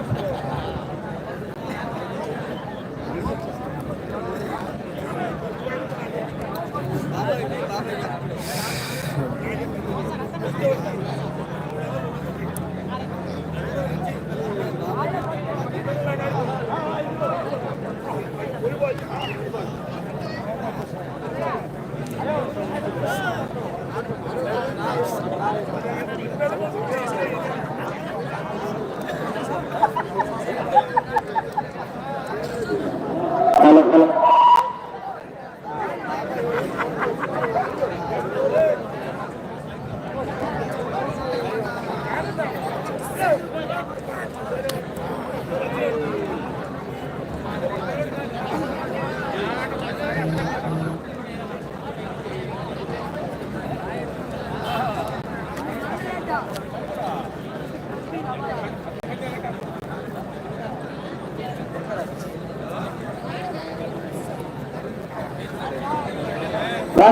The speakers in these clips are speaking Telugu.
Yeah.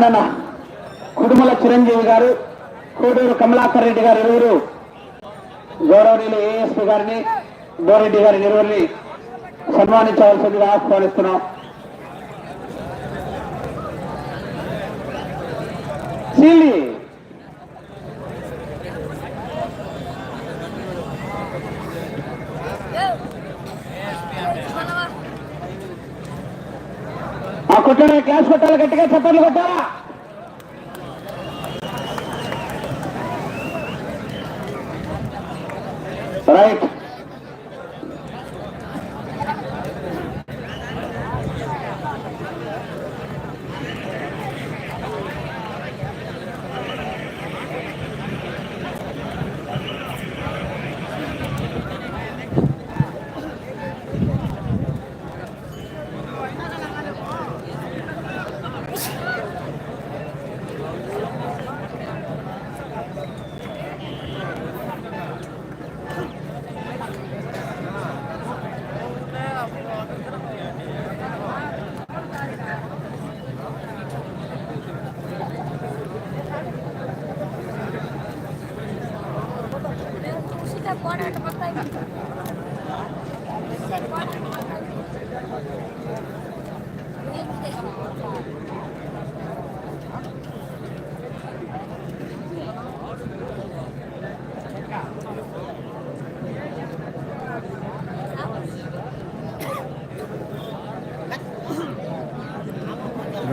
రానన్న కుడుమల చిరంజీవి గారు కోడూరు కమలాకర్ రెడ్డి గారు ఇరువురు గౌరవనీయులు ఏఎస్పీ గారిని బోరెడ్డి గారి ఇరువురిని సన్మానించవలసిందిగా ఆహ్వానిస్తున్నాం. సీలి ఆ కొట్టారా? క్లాస్ కొట్టాలి? గట్టిగా చప్పట్లు కొట్టారా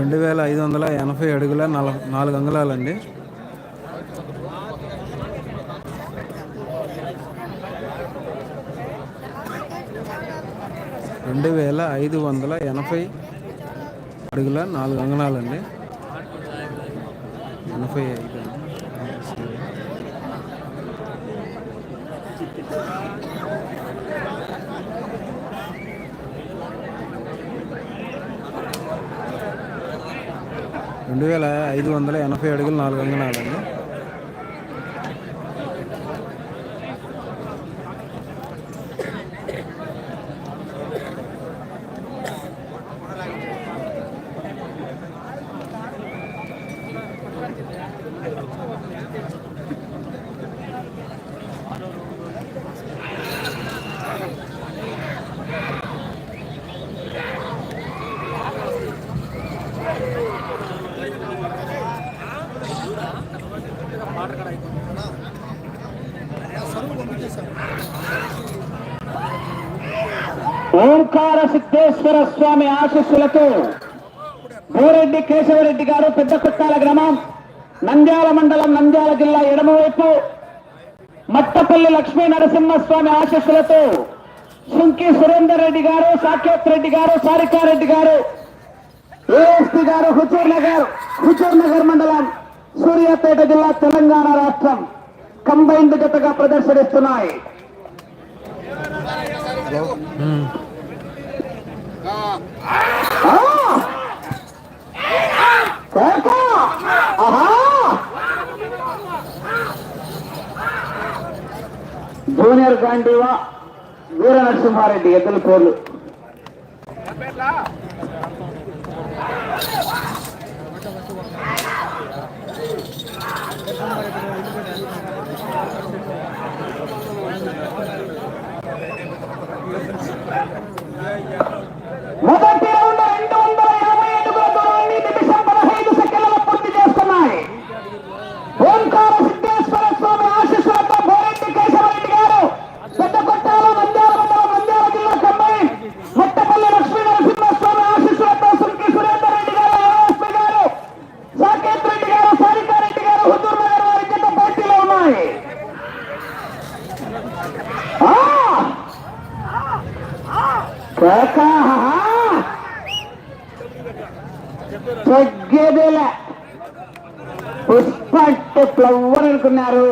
రెండు వేల ఐదు వందల ఎనభై అడుగుల నల నాలుగు అంగుళాలండి. రెండు వేల ఐదు వందల ఎనభై అడుగుల నాలుగు అంగళాలండి. ఎనభై ఐదు. రెండు వేల ఐదు వందల ఎనభై అడుగులు నాలుగు అంగళాలండి స్వామి ఆశీస్సులతో భూరెడ్డి కేశవరెడ్డి గారు పెద్ద కుట్టాల గ్రామం నంద్యాల మండలం నంద్యాల జిల్లా ఎడమవైపు మట్టపల్లి లక్ష్మీ నరసింహస్వామి ఆశస్సులతో సుంకి సురేందర్ రెడ్డి గారు సాకేత్ రెడ్డి గారు సారికారెడ్డి గారు ఏఎస్పీ గారు హుజూర్ నగర్ హుజూర్ నగర్ మండలం సూర్యాపేట జిల్లా తెలంగాణ రాష్ట్రం కంబైన్డ్ జతగా ప్రదర్శనిస్తున్నాయి. Hmm. జూనియర్ గాంధీవా వీర నరసింహారెడ్డి ఎద్దుల పేర్లు మొదటి రౌండ్ రెండు వందల యాభై అడుగుల దూరాన్ని నిమిషం పదహైదు సెకండ్లలో పూర్తి చేస్తున్నాయి ఓంకార సిద్ధేశ్వర స్వామి ఆశీస్సులతో బోరెడ్డి కేశవరెడ్డి గారు పెద్ద కొట్టాల నంద్యాల మండలం నంద్యాల జిల్లా కంబైన్ మొట్టపల్లి లక్ష్మీ నరసింహస్వామి ఆశీస్సులతో సుంకి సురేందర్ రెడ్డి గారు ఏఎస్పీ గారు సాకేత్ రెడ్డి గారు సారికారెడ్డి గారు హుజూర్ నగర్ వారి జత పోటీలో ఉన్నాయి ఆ! కేక! తగ్గేదేలే పుష్ప అంటే ఫ్లవర్ అనుకున్నారు.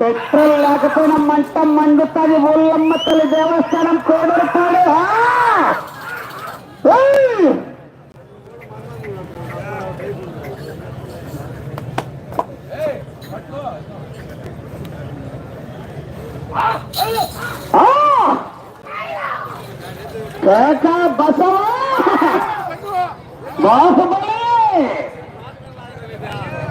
పెట్రోల్ లేకపోయినా మంట మండుతుంది. ఊళ్ళమ్మ తల్లి దేవస్థానం కోడరుపాడు కేక బసవా బాహుబలి ఆ! ఆహా!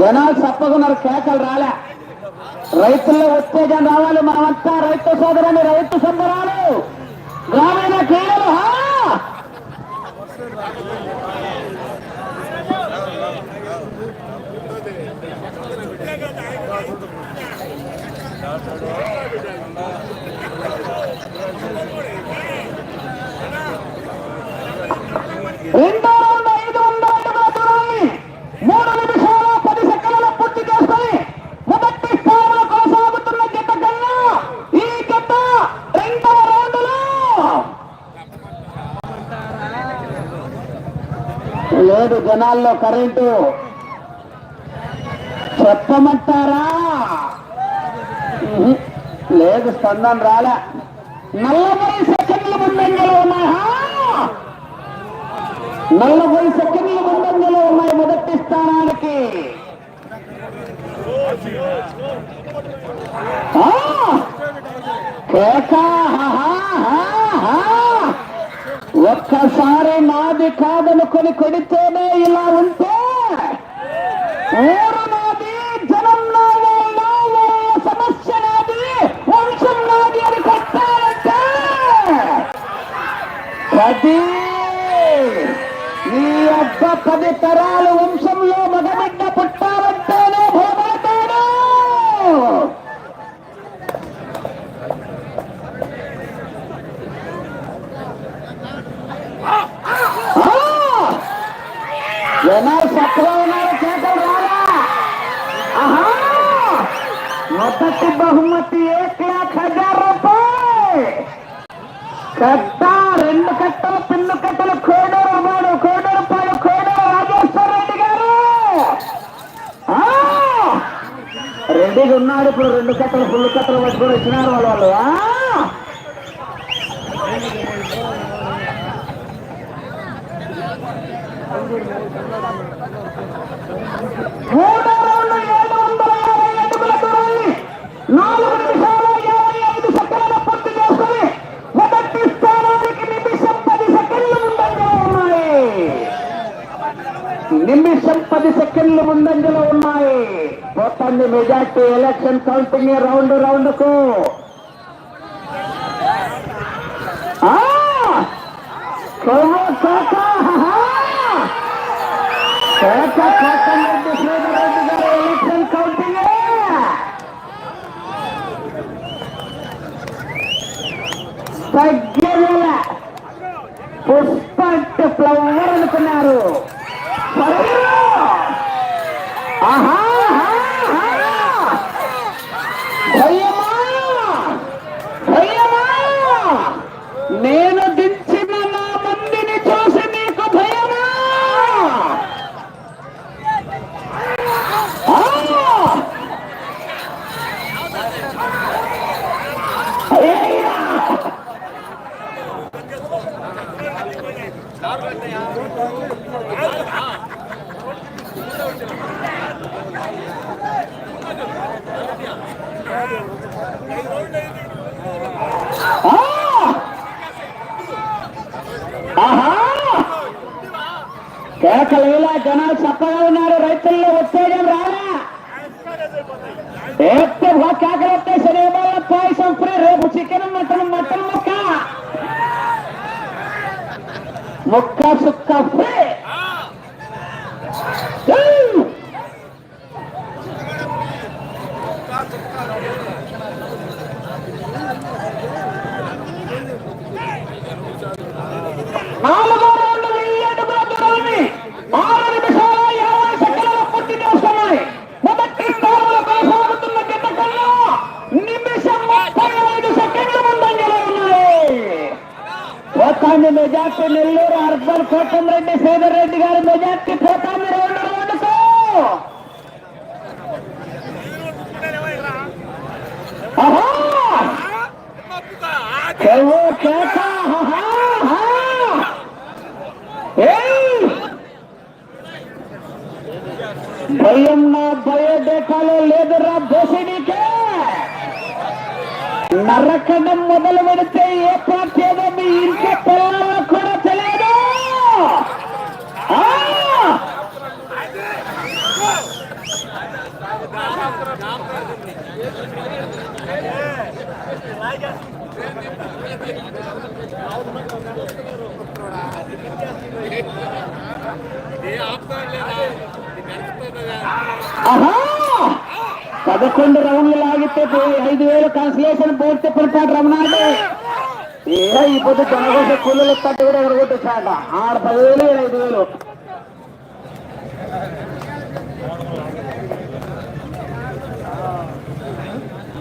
జనాలు చెప్పకున్నారు కేకలు రాలే. రైతుల్లో ఉత్తేజం రావాలి మనమంతా రైతు సోదరుని రైతు సంబరాలు. గ్రామీణ రెండో రౌండ్ ఐదు వందల అడుగుల దూరాన్ని మూడు పది పూర్తి మొదటి స్థానంలో కొనసాగుతున్న జత కన్నా ఈ జత రెండవ రౌండ్లో లేదు జనాల్లో కరెంటు చెప్పమంటారా? లేదు స్పందన రాలే. నలభై సెకండ్ల ముందంజలో ఉన్నాయా? నలభై సెకండ్ల ముందంజలో ఉన్నాయి మొదటి స్థానానికి. ఒక్కసారి నాది కాదనుకొని కొడితేనే ఇలా ఉంటే. పది నీ అబ్బ పది తరాలు వంశంలో మగబిడ్డ పుట్టాలంటేనే భయపడతాడు ఆ! జనాలు చక్కగా ఉన్నారు చేతలు రాలా ఆహా! మొదటి బహుమతి ఏక్ లాఖ్ హజార్ రూపాయలు కట్ట రెండు కట్టలు పిన్ను కట్టలు కోడూరు వాడు కోడూరు పాడు కోడూరు రాజేశ్వర రెడ్డి గారు ఆ! రెడీగా ఉన్నాడు ఇప్పుడు రెండు కట్టలు ఫుల్ కట్టలు పట్టుకొని వచ్చినారు వాళ్ళ వాళ్ళు. నాలుగు యాభై ఐదు సెకండ్ల పూర్తి మొదటి స్థానానికి నిమిషం పది సెకండ్లు ముందంజలో ఉన్నాయి. నిమిషం పది సెకండ్లు ముందంజలో ఉన్నాయి. మొత్తాన్ని మెజార్టీ ఎలక్షన్ కౌంటింగ్ రౌండ్ రౌండ్కు కౌంటింగ్. జనాలు చప్పగా ఉన్నారు. రైతుల్లో ఉత్తేజం రాలా ఎత్తే కేకలు వచ్చేసి పాయసం ఫ్రీ రేపు చికెన్ మటన్ మటన్ ముక్క. ముక్క సుక్క ఫ్రీ. ఏయ్! నాలుగో రౌండ్ వెయ్యి అడుగుల దూరాన్ని ఆరు నిమిషాల యాభై సెకండ్ల పూర్తి చేస్తున్నాయి మొదటి స్థానంలో కొనసాగుతున్న జత కన్నా నిమిషం ముప్పై ఐదు సెకండ్ల ముందంజలో ఉన్నాయి డాక్టర్ నెల్లూరు అర్బన్ కోటంరెడ్డి శ్రీధర్ రెడ్డి గారి మెజార్టీ పోతాంది రెండు రౌండ్కు భయం నా బయోడేటాలో లేదురా బోసిడికే నరకడం మొదలు పెడితే ఏ పదకొండు రౌండ్లు లాగితే పోయి ఐదు వేలు కన్సలేషన్ పూర్తి పడతాడు రమణాడు ఏ ఇప్పుడు పొద్దు జనకోస కూలీలు తట్టు కూడా ఎగరగొట్టేశాడ ఆరు పదివేలు ఐదు వేలు.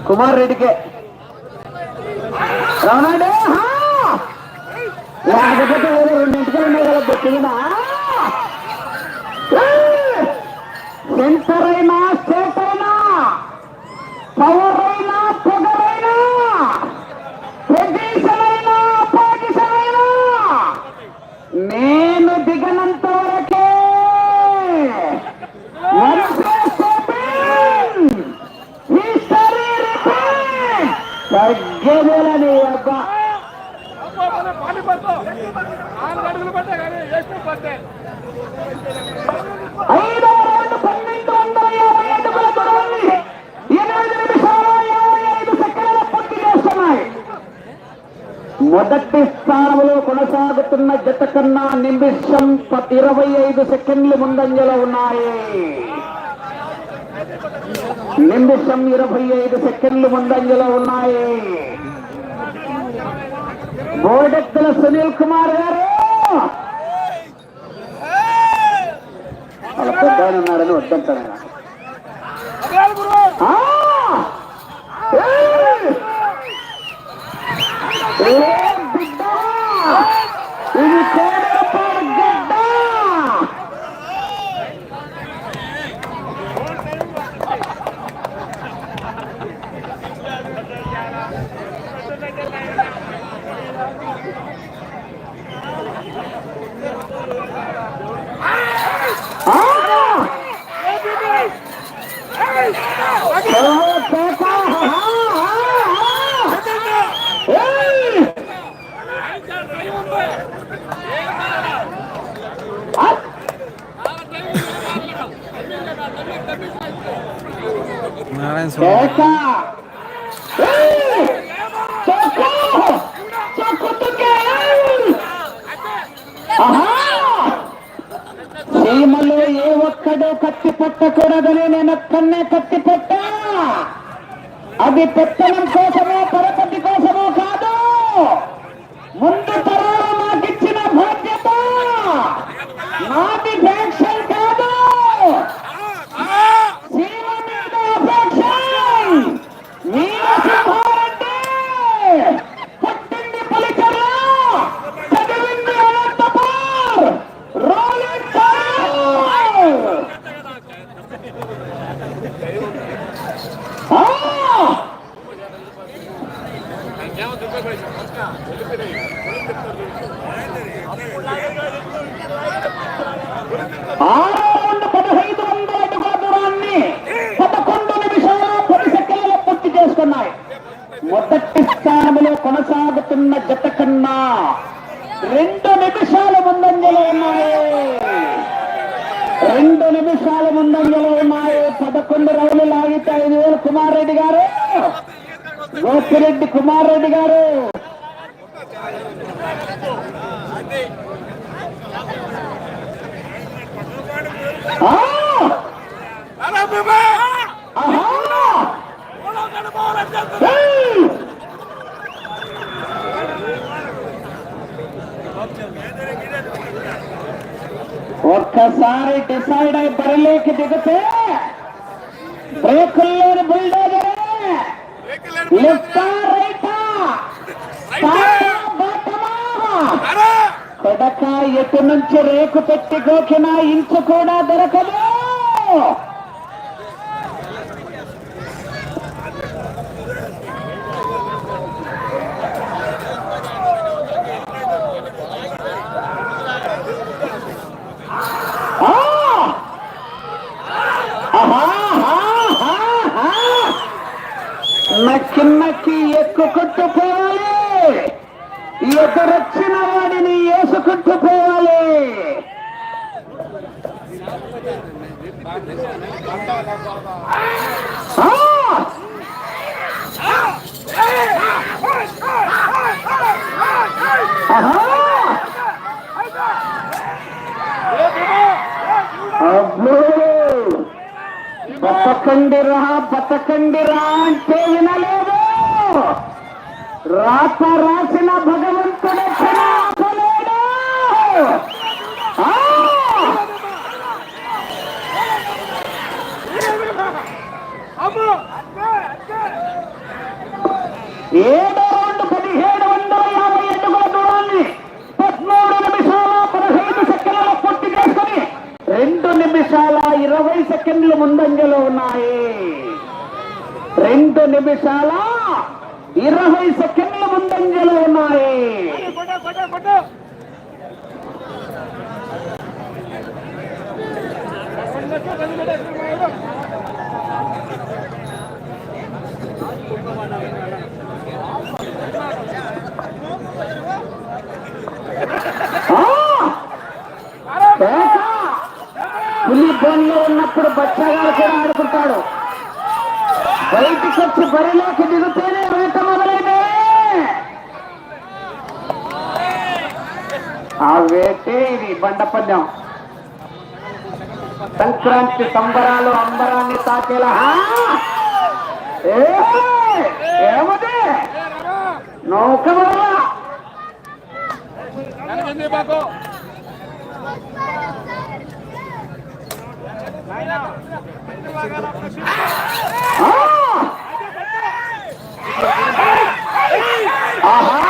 కుమార్ రెడ్డికే. రమణాడు లేకపోతే ఏదో రెండింటికి ఉన్నాయి కదా అయినా స్టేట్ అయినా పవర్ అయినా పొగరైనా ప్రతి అయినా పొజిషన్ అయినా నేను దిగనంత వరకే వరుస stepping. History repeat. తగ్గేదేలని అబ్బా పాని పడతావు నాలుగు అడుగులు పడ్డా కానీ వేస్తే పట్టే ఐదవ రౌండ్ పన్నెండు వందల యాభై అడుగుల దూరాన్ని ఎనిమిది నిమిషాల యాభై ఐదు సెకండ్ల పూర్తి చేస్తున్నాయి మొదటి స్థానంలో కొనసాగుతున్న జత కన్నా నిమిషం ఇరవై ఐదు సెకండ్లు ముందంజలో ఉన్నాయి. నిమిషం ఇరవై ఐదు సెకండ్లు ముందంజలో ఉన్నాయి. బోడెక్కల సునీల్ కుమార్ గారు! వాళ్ళ పెద్ద ఉన్నాడని వద్దంటాడు ఆయన. అదే గురు ఆ! ఏయ్! ఏ బిడ్డ! ఇది కోడపాడు గడ్డ! ఆ! ఓ కేక! ఆహా! ఆహా! ఏయ్! అప్! నారాయణ స్వామి కేక! ఏయ్! చొక్కు! చొక్కు తుక్కే! ఆ! గ్రామంలో ఏ ఒక్కడో కత్తి పట్టకూడదని నేను ఒక్కనే కత్తి పట్టా. అది పెట్టడం కోసమో పరపతి కోసమో కాదు. ముందు తరాలు నాకిచ్చిన బాధ్యత నాది ఫ్యాక్షన్ కాదు సీమ మీద ఫ్యాక్షన్ వీరసింహారెడ్డి పుట్టింది పలికర్ల చదివింది అనంతపూర్ రోలింగ్ ఆ ఆరో రౌండ్ పదహైదు వందల అడుగుల దూరాన్ని పదకొండు నిమిషాల పది సెకండ్లలో పూర్తి చేసుకున్నాయి. మొదటి స్థానంలో కొనసాగుతున్న జత కన్నా రెండు నిమిషాల ముందంజలో ఉన్నాయి. రెండు నిమిషాల ముందంజలో ఉన్నాయి. పదకొండు రౌండ్లు లాగితే ఐదు వేలు కుమార్ రెడ్డి గారు. గోపిరెడ్డి కుమార్ రెడ్డి గారు! ఆహా! ఒక్కసారి డిసైడ్ అయి బరిలోకి దిగితే బ్రేకుల్లోని బుల్డోజరే. కొడక ఎటు నుంచి రేకు పెట్టి గోకిన ఇంచు కూడా దొరకదు ఆ! ఆహా! ఆహా! ఆహా! నక్కి నక్కి ఎక్కుకుంటూ పోవాలి. రక్షణ వాడిని వేసుకుంటూ పోవాలి. బతకండిరా బతకండిరా అంటే వినలే. రాత రాసిన భగవంతుడు ఏడో రెండు పదిహేడు వందల యాభై అడుగుల దూరాన్ని పద్మూడు నిమిషాల పదహైదు సెకండ్ల పూర్తి చేసుకుని రెండు నిమిషాల ఇరవై సెకండ్లు ముందంజలో ఉన్నాయి. రెండు నిమిషాల ఇరవై సెకండ్ల ముందంజలో ఉన్నాయి. పులి బోన్లో ఉన్నప్పుడు బచ్చగాడు కూడా ఆడుకుంటాడు. బయటికి వచ్చి బరిలోకి దిగుతేనే వేట ఆ ఇది ఇది బండపద్యం సంక్రాంతి సంబరాలు అంబరాన్ని తాకేలా. ఏమదే? నౌక ఆహా.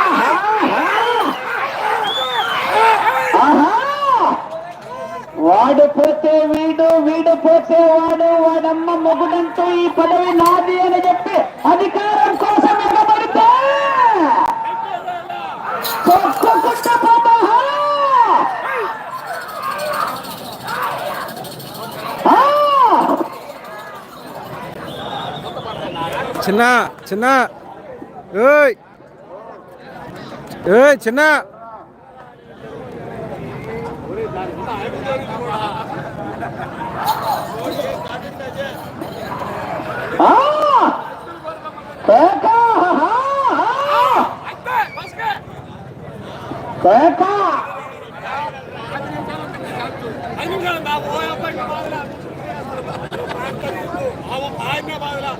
వాడు పోతే వీడు వీడు పోతే వాడు వాడమ్మ మొగుడంతో ఈ పదవి నాది అని చెప్పి అధికారం కోసం ఎగబడితే చిన్న చిన్న ఏయ్ చిన్న ఆ! కేక! ఆహా! ఆ! కేక! ఐదు నిమిషాలు నా ఓ అబ్బాయికి బాధలా ఆయనే బాధలా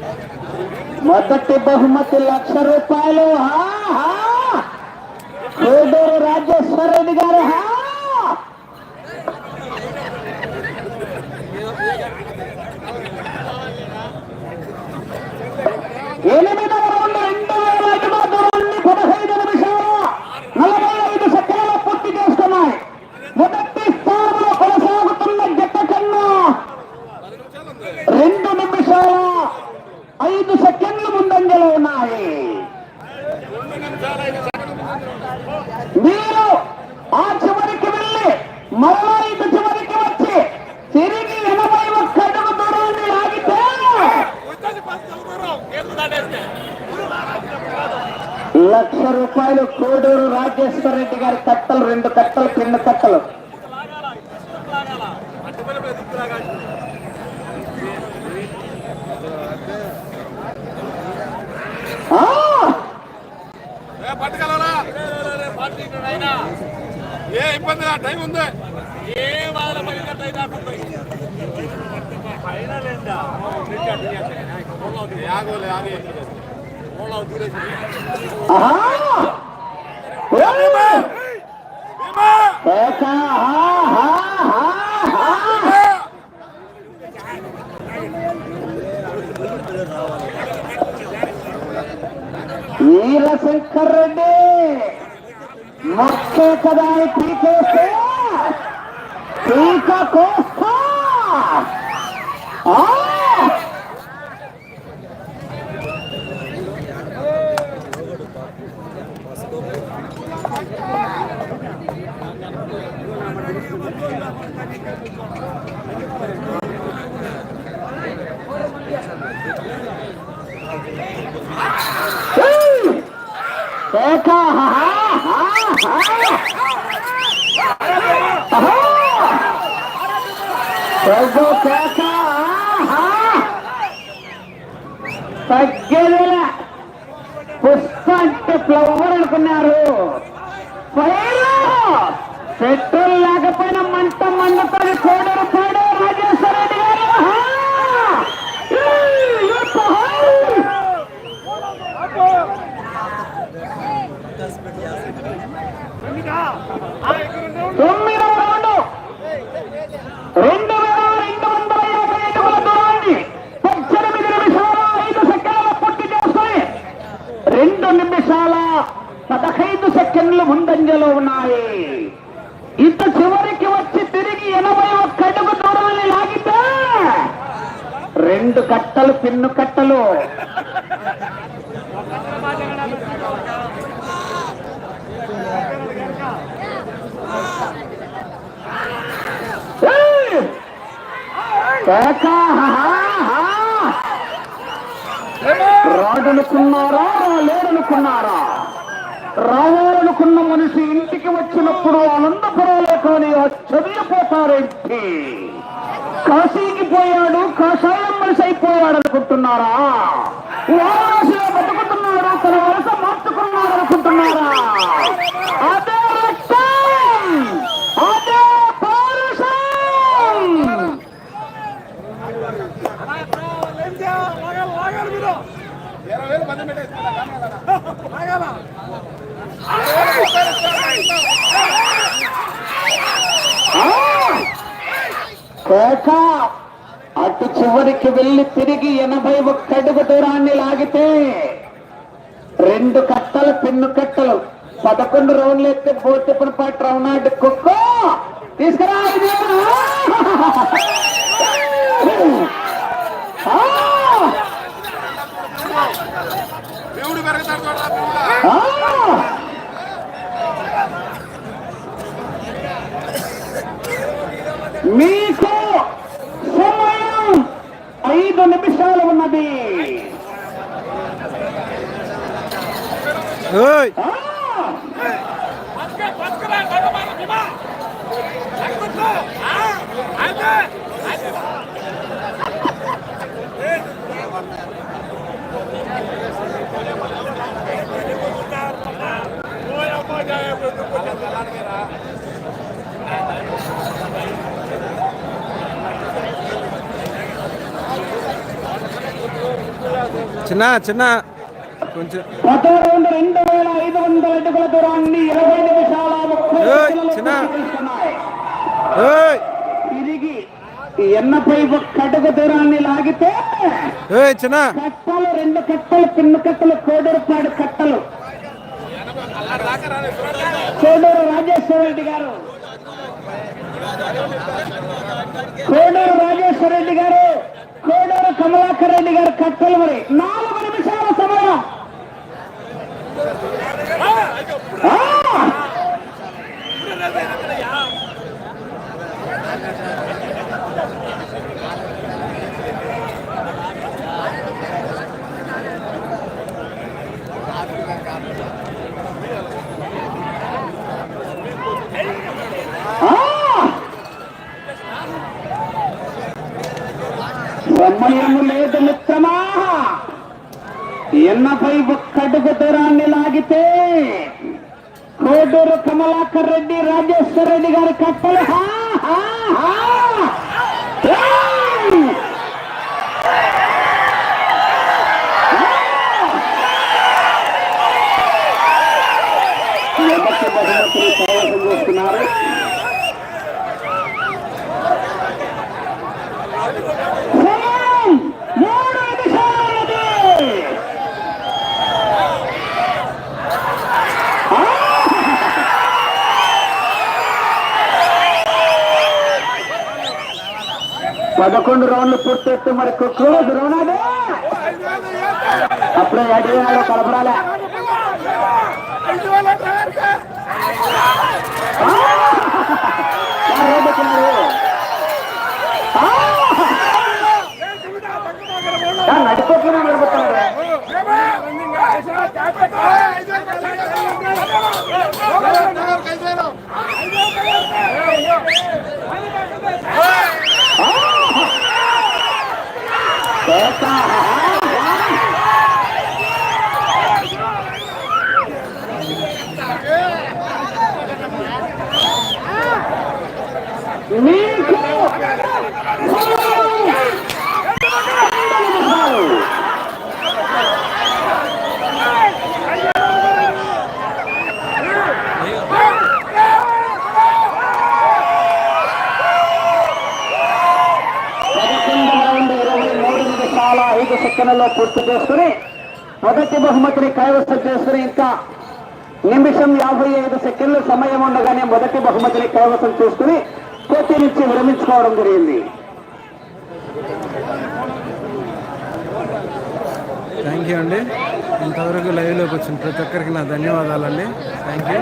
మొదటి బహుమతి లక్ష రూపాయలు హా, హా. కోడూరు రాజేశ్వర రెడ్డి గారు హా. ఎనిమిదవ రౌండ్ రెండు వేల అడుగుల దూరాన్ని పదహైదు నిమిషాలు నలభై ఐదు సెకండ్లు పూర్తి చేసుకున్నాయి మొదటి స్థానంలో కొనసాగుతున్న జట్ట కన్నా రెండు నిమిషాల ఐదు సెకండ్లు ముందంజలో ఉన్నాయి మీరు ఆ చివరికి వెళ్ళి మరలా ఇటు చివరికి వచ్చి తిరిగి ఎనభై ఒక్క అడుగు దూరాన్ని లాగితే వచ్చేసి పది చదువుకోరు కేసు దాటేస్తే లక్ష రూపాయలు కోడూరు రాజేశ్వర రెడ్డి గారి కట్టలు రెండు కట్టలు కింద కట్టలు అడ్డుపల్లి మీద దిక్కులాగా ఆ! ఏ పట్టుకెళ్ళరా పార్టీ అయినా ఏ ఇబ్బంది టైం ఉంది ఏ బాధ పడినట్టు అయినా యాగోలే ఆగి ఆహా! ఏయ్! భీమా కేక! ఆహా! ఆహా! ఆహా! వీరశంకర్ రెడ్డి మొక్కే కదా అని పీకేస్తే పీక కోస్తా పుష్ప అంటే ఫ్లవర్ అనుకున్నారు పెట్రోల్ లేకపోయినా మంట మండుతుంది కోడరు కోడు రాజేశ్వర రెడ్డి గారు ఆహా! ఏయ్! యొక్క హై! తొమ్మిదవ రౌండ్. రెండు వేల రెండు వందల యాభై అడుగుల దూరాన్ని పద్దెనిమిది నిమిషాల ఐదు సెకండ్ల పూర్తి చేసుకుని రెండు నిమిషాల పదహైదు సెకండ్లు ముందంజలో ఉన్నాయి. ఇంత చివరికి వచ్చి తిరిగి ఎనభై ఒక్క అడుగు దూరాన్ని లాగితే రెండు కట్టలు పిన్ను కట్టలు ఏయ్! కేక! ఆహా! ఆహా! రాడనుకున్నారా లేడనుకున్నారా రావాలనుకున్న మనిషి ఇంటికి వచ్చినప్పుడు ఆనందపడాలే కానీ ఆశ్చర్యపోతారేంటి కాశీకి పోయాడు కాషాయం మనిషి అయిపోయాడు అనుకుంటున్నారా వారణాసిలో బతుకుతున్నాడు తన వలస మార్చుకున్నాడు అనుకుంటున్నారా అదే మీరు ఇరవై వేలు మంది పెట్టేసి లాగాల కేక అటు చివరికి వెళ్ళి తిరిగి ఎనభై ఒక్క అడుగు దూరాన్ని లాగితే రెండు కట్టలు పెన్ను కట్టలు పదకొండు రౌండ్లు ఎత్తే పోతే పాటు రౌనాడు కుక్క! తీసుకురా ఇది. ఆ! దేవుడు పెరుగుతాడు చూడరా దేవుడా ఆ! మీకు సమయం ఐదు నిమిషాలు ఉన్నది. ఓయ్ ఆ! పట్టుకే పట్టుకురా పట్టుకోమా భీమా పట్టుకో ఆ అయితే అయితే ఓయ్ అమ్మా జాయ చిన్న చిన్న కొంచెం పదో రౌండ్ రెండు వేల ఐదు వందల అడుగుల దూరాన్ని ఇరవై నిమిషాల చిన్న ఏయ్, సెకన్లలో చిన్న. పూర్తి చేస్తున్నాయి. ఏయ్ తిరిగి ఎనభై ఒక్క అడుగు దూరాన్ని లాగితే చిన్న కట్టలు రెండు కట్టలు పిన్ను కట్టలు కోడూరుపాడు కట్టలు కోడూరు రాజేశ్వర రెడ్డి గారు కోడూరు రాజేశ్వర రెడ్డి గారు కోడూరు కమలాకర్ రెడ్డి గారు కట్టలు మరి నాలుగు నిమిషాల సమయం ఆ! ఆ! సమయం లేదు మిత్రమా ఎనభై ఒక్కడుగు దూరాన్ని లాగితే కోడూరు కమలాకర్ రెడ్డి రాజేశ్వర రెడ్డి గారి కట్టలు హా, హా, హా! ఏయ్! మొదటి బహుమతిని కైవసం చేస్తున్నారు సమయం మూడు నిమిషాలది ఆ! పదకొండు రౌండ్లు పూర్తెత్తు మరి క్లోజ్ రౌండ్ అప్పుడే అడిగినాడు కలపరాలే. ఐదు వేల డ్రైవర్కి నడిపోతున్నా నడుపుతున్నాడు మీకు పదకొండు రౌండ్ ఇరవై మూడు నిమిషాల ఐదు సెకండ్లలో పూర్తి చేసుకుని మొదటి బహుమతిని కైవసం చేసుకుని ఇంకా నిమిషం యాభై ఐదు సెకండ్లు సమయం ఉండగానే మొదటి బహుమతిని కైవసం చేసుకుని పోటీ నుంచి విరమించుకోవడం జరిగింది. థ్యాంక్ యూ అండి. ఇంతవరకు లైవ్లోకి వచ్చిన ప్రతి ఒక్కరికి నా ధన్యవాదాలండి. Thank you